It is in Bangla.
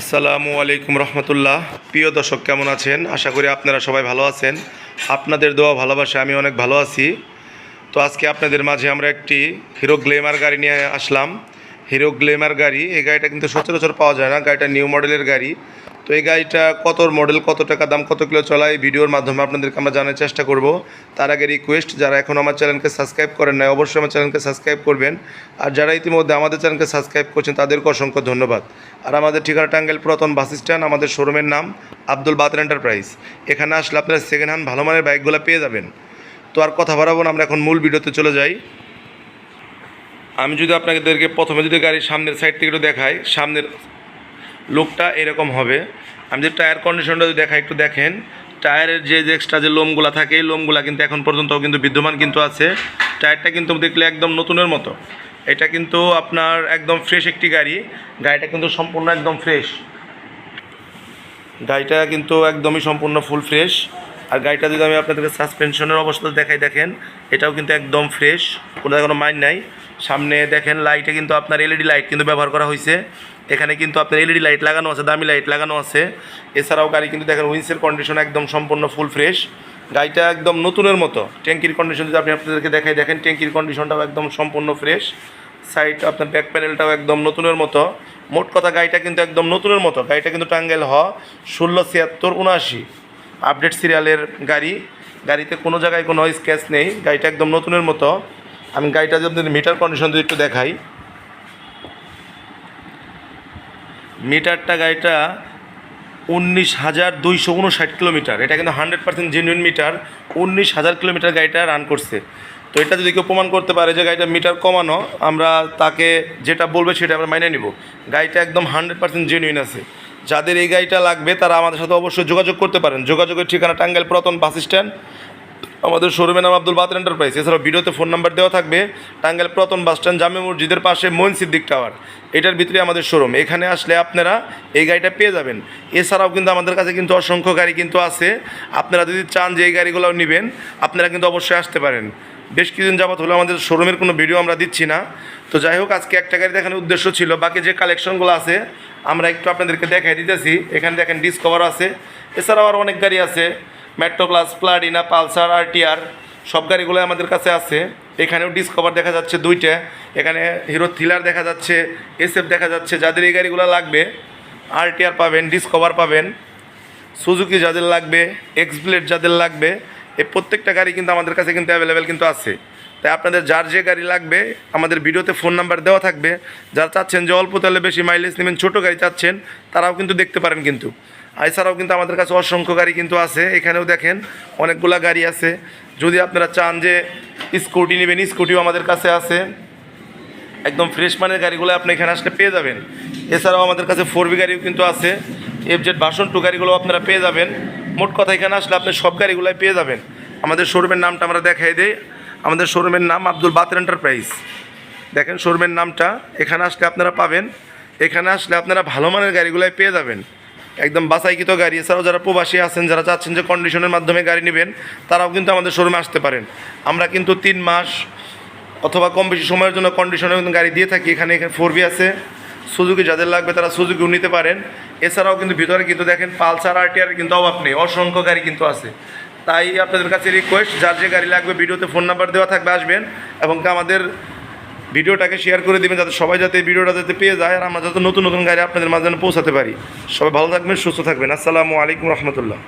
আসসালামু আলাইকুম রহমতুল্লাহ। প্রিয় দর্শক, কেমন আছেন? আশা করি আপনারা সবাই ভালো আছেন। আপনাদের দোয়া ভালোবাসে আমি অনেক ভালো আছি। তো আজকে আপনাদের মাঝে আমরা একটি হিরো গ্লেমার গাড়ি নিয়ে আসলাম। হিরো গ্লেমার গাড়ি, এই গাড়িটা কিন্তু সচরাচর পাওয়া যায় না। গাড়িটা নিউ মডেলের গাড়ি। তো এই গাড়িটা কত মডেল কত টাকা, দাম কত কিলো চলা এই ভিডিওর মাধ্যমে আপনাদেরকে আমরা জানার চেষ্টা করব। তার আগে রিকোয়েস্ট যারা এখন আমার চ্যানেলকে সাবস্ক্রাইব করেন নাই, অবশ্যই আমার চ্যানেলকে সাবস্ক্রাইব করবেন। আর যারা ইতিমধ্যে আমাদের চ্যানেলকে সাবস্ক্রাইব করছেন, তাদেরকে অসংখ্য ধন্যবাদ। আর আমাদের ঠিকানা টাঙ্গাইল পুরাতন বাস স্ট্যান্ড, আমাদের শোরুমের নাম আব্দুল বাতের এন্টারপ্রাইজ এখানে আসলে আপনারা সেকেন্ড হ্যান্ড ভালো মানের বাইকগুলো পেয়ে যাবেন। তো আর কথা বাড়াবো না, আমরা এখন মূল ভিডিওতে চলে যাই। আমি যদি আপনাদেরকে প্রথমে যদি গাড়ির সামনের সাইড থেকে একটু দেখাই, সামনের লুকটা এরকম হবে। আমি যে টায়ার কন্ডিশনটা যদি দেখাই একটু দেখেন টায়ারের যে এক্সট্রা যে লোমগুলা থাকে, এই লোমগুলা কিন্তু এখন পর্যন্ত কিন্তু বিদ্যমান কিন্তু আছে। টায়ারটা কিন্তু দেখলে একদম নতুনের মতো। এটা কিন্তু আপনার একদম ফ্রেশ একটি গাড়ি। গাড়িটা কিন্তু সম্পূর্ণ একদম ফ্রেশ গাড়িটা কিন্তু একদমই সম্পূর্ণ ফুল ফ্রেশ আর গাড়িটা যদি আমি আপনাদেরকে সাসপেনশনের অবস্থা দেখাই দেখেন, এটাও কিন্তু একদম ফ্রেশ কোনো কোনো মাইন্ড নাই। সামনে দেখেন লাইটে কিন্তু আপনার এলইডি লাইট কিন্তু ব্যবহার করা হয়েছে এখানে কিন্তু আপনার এলইডি লাইট লাগানো আছে, দামি লাইট লাগানো আছে। এছাড়াও গাড়ি কিন্তু দেখেন উইন্সের কন্ডিশন একদম সম্পূর্ণ ফুল ফ্রেশ গাড়িটা একদম নতুনের মতো। ট্যাঙ্কির কন্ডিশন যদি আপনি আপনাদেরকে দেখাই, দেখেন ট্যাঙ্কির কন্ডিশনটাও একদম সম্পূর্ণ ফ্রেশ সাইড আপনার ব্যাক প্যানেলটাও একদম নতুনের মতো। মোট কথা গাড়িটা কিন্তু একদম নতুনের মতো। গাড়িটা কিন্তু টাঙ্গাইল হ, ষোলো ছিয়াত্তর উনআশি। আপডেট সিরিয়ালের গাড়ি। গাড়িতে কোনো জায়গায় কোনো স্ক্যাচ নেই। গাড়িটা একদম নতুনের মতো। আমি গাড়িটা যদি আপনাদের মিটার কন্ডিশন যদি একটু দেখাই। মিটারটা গাড়িটা উনিশ হাজার দুইশো উনষাট কিলোমিটার। এটা কিন্তু হান্ড্রেড পার্সেন্ট জেনুইন মিটার, উনিশ হাজার কিলোমিটার গাড়িটা রান করছে। তো এটা যদি কেউ প্রমাণ করতে পারে যে গাড়িটা মিটার কমানো, আমরা তাকে যেটা বলবে সেটা আমরা মাইনে নিব। গাড়িটা একদম হান্ড্রেড পার্সেন্ট জেনুইন আছে। যাদের এই গাড়িটা লাগবে, তারা আমাদের সাথে অবশ্যই যোগাযোগ করতে পারেন। যোগাযোগের ঠিকানা টাঙ্গাইল পুরাতন বাস স্ট্যান্ড। আমাদের শোরুমের নাম আব্দুল বাতের এন্টারপ্রাইজ এছাড়াও ভিডিওতে ফোন নাম্বার দেওয়া থাকবে। টাঙ্গাইল পুরাতন বাস স্ট্যান্ড জামে মসজিদের পাশে মইন সিদ্দিক টাওয়ার এটার ভিতরে আমাদের শোরুম এখানে আসলে আপনারা এই গাড়িটা পেয়ে যাবেন। এছাড়াও কিন্তু আমাদের কাছে কিন্তু অসংখ্য গাড়ি কিন্তু আছে। আপনারা যদি চান যে এই গাড়িগুলো নেবেন, আপনারা কিন্তু অবশ্যই আসতে পারেন। বেশ কিছুদিন যাবত হলো আমাদের শোরুমের কোনো ভিডিও আমরা দিচ্ছি না। তো যাই হোক, আজকে একটা গাড়ি দেখানোর উদ্দেশ্য ছিল। বাকি যে কালেকশনগুলো আছে, আমরা একটু আপনাদেরকে দেখাই দিতেছি। এখানে দেখেন ডিসকভার আছে। এছাড়াও আরও অনেক গাড়ি আছে। Metro plus Platina Pulsar, RTR সব গাড়িগুলো আমাদের কাছে আছে। এখানেও ডিসকভার দেখা যাচ্ছে দুইটা। এখানে হিরো থ্রিলার দেখা যাচ্ছে এসএফ দেখা যাচ্ছে, যাদের এই গাড়িগুলো লাগবে, আরটিআর পাবেন ডিসকভার পাবেন সুজুকি যাদের লাগবে এক্স ব্লেড যাদের লাগবে এই প্রত্যেকটা গাড়ি কিন্তু আমাদের কাছে কিন্তু অ্যাভেলেবেল কিন্তু আছে। তাই আপনাদের যার যে গাড়ি লাগবে, আমাদের ভিডিওতে ফোন নাম্বার দেওয়া থাকবে। যারা চাচ্ছেন যে অল্প তেলে বেশি মাইলেজ নেবেন, ছোটো গাড়ি চাচ্ছেন, তারাও কিন্তু দেখতে পারেন কিন্তু। এছাড়াও কিন্তু আমাদের কাছে অসংখ্য গাড়ি কিন্তু আছে। এখানেও দেখেন অনেকগুলা গাড়ি আছে। যদি আপনারা চান যে স্কুটি নেবেন, স্কুটিও আমাদের কাছে আছে। একদম ফ্রেশ মানের গাড়িগুলো আপনি এখানে আসলে পেয়ে যাবেন। এছাড়াও আমাদের কাছে ফোর বি গাড়িও কিন্তু আছে। এফ জেড ভাষণ টু গাড়িগুলো আপনারা পেয়ে যাবেন। মোট কথা এখানে আসলে আপনি সব গাড়িগুলোই পেয়ে যাবেন। আমাদের শোরুমের নামটা আমরা দেখাই দিই। আমাদের শোরুমের নাম আব্দুল বাতের এন্টারপ্রাইজ। দেখেন শোরুমের নামটা। এখানে আসলে আপনারা পাবেন। এখানে আসলে আপনারা ভালো মানের গাড়িগুলোই পেয়ে যাবেন। একদম বাসাইকৃত গাড়ি। এছাড়াও যারা প্রবাসী আছেন, যারা চাচ্ছেন যে কন্ডিশনের মাধ্যমে গাড়ি নেবেন, তারাও কিন্তু আমাদের শোরুমে আসতে পারেন। আমরা কিন্তু তিন মাস অথবা কম বেশি সময়ের জন্য কন্ডিশনে গাড়ি দিয়ে থাকি। এখানে এখানে ফোর বি আছে, সুজুকি যাদের লাগবে তারা সুজুকিও নিতে পারেন। এছাড়াও কিন্তু ভিতরে কিন্তু দেখেন পালসার আরটিআর কিন্তু অভাব নেই, অসংখ্য গাড়ি কিন্তু আছে। তাই আপনাদের কাছে রিকোয়েস্ট যার যে গাড়ি লাগবে, ভিডিওতে ফোন নাম্বার দেওয়া থাকবে, আসবেন এবং আমাদের ভিডিওটাকে শেয়ার করে দেবেন যাতে সবাই যাতে ভিডিওটা যাতে পেয়ে যায় আর আমরা যাতে নতুন নতুন গাড়ি আপনাদের মাঝে পৌঁছাতে পারি। সবাই ভালো থাকবেন, সুস্থ থাকবেন। আসসালামু আলাইকুম রহমতুল্লাহ।